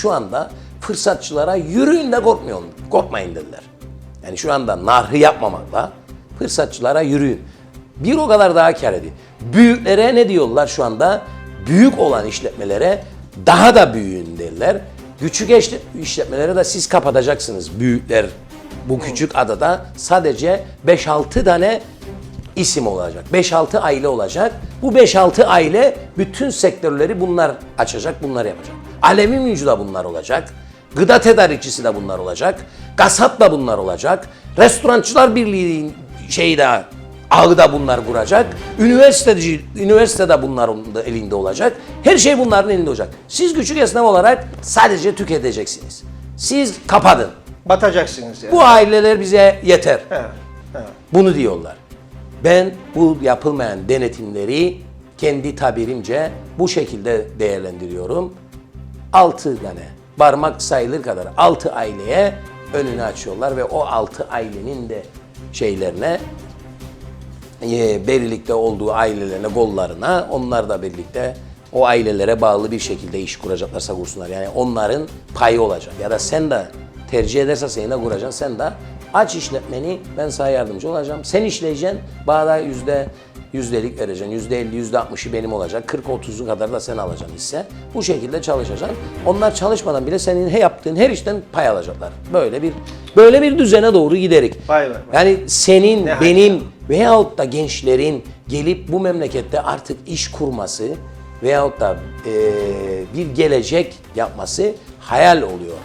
şu anda fırsatçılara yürüyün de korkmayın, korkmayın dediler. Yani şu anda narhı yapmamakla fırsatçılara yürüyün. Bir o kadar daha kar edin. Büyüklere ne diyorlar şu anda? Büyük olan işletmelere daha da büyüyün derler. Küçük işle- işletmelere de siz kapatacaksınız büyükler. Bu küçük adada sadece 5-6 tane isim olacak. 5-6 aile olacak. Bu 5-6 aile bütün sektörleri bunlar açacak, bunlar yapacak. Alemi müncu da bunlar olacak. Gıda tedarikçisi de bunlar olacak. Kasap da bunlar olacak. Restorançılar Birliği şeyi de ağı da bunlar kuracak. Üniversiteci, üniversite de bunların elinde olacak. Her şey bunların elinde olacak. Siz küçük esnaf olarak sadece tüketeceksiniz. Siz kapatın. Batacaksınız yani. Bu aileler bize yeter. He, he. Bunu diyorlar. Ben bu yapılmayan denetimleri kendi tabirimce bu şekilde değerlendiriyorum. 6 tane parmak sayılır kadar 6 aileye önünü açıyorlar ve o 6 ailenin de şeylerine e, birlikte olduğu ailelerine, gollarına onlar da birlikte o ailelere bağlı bir şekilde iş kuracaklarsa kursunlar. Yani onların payı olacak. Ya da sen de tercih ederse seni de kuracaksın. Sen de aç işletmeni ben sana yardımcı olacağım. Sen işleyeceksin. Bana yüzde yüzdelik vereceksin. Yüzde elli, yüzde altmışı benim olacak. 40 30'u kadar da sen alacaksın hisse. Bu şekilde çalışacaksın. Onlar çalışmadan bile senin he yaptığın her işten pay alacaklar. Böyle bir böyle bir düzene doğru giderik. Vay vay vay. Yani senin, Ne benim veyahut da gençlerin gelip bu memlekette artık iş kurması veyahut da eee, bir gelecek yapması hayal oluyor.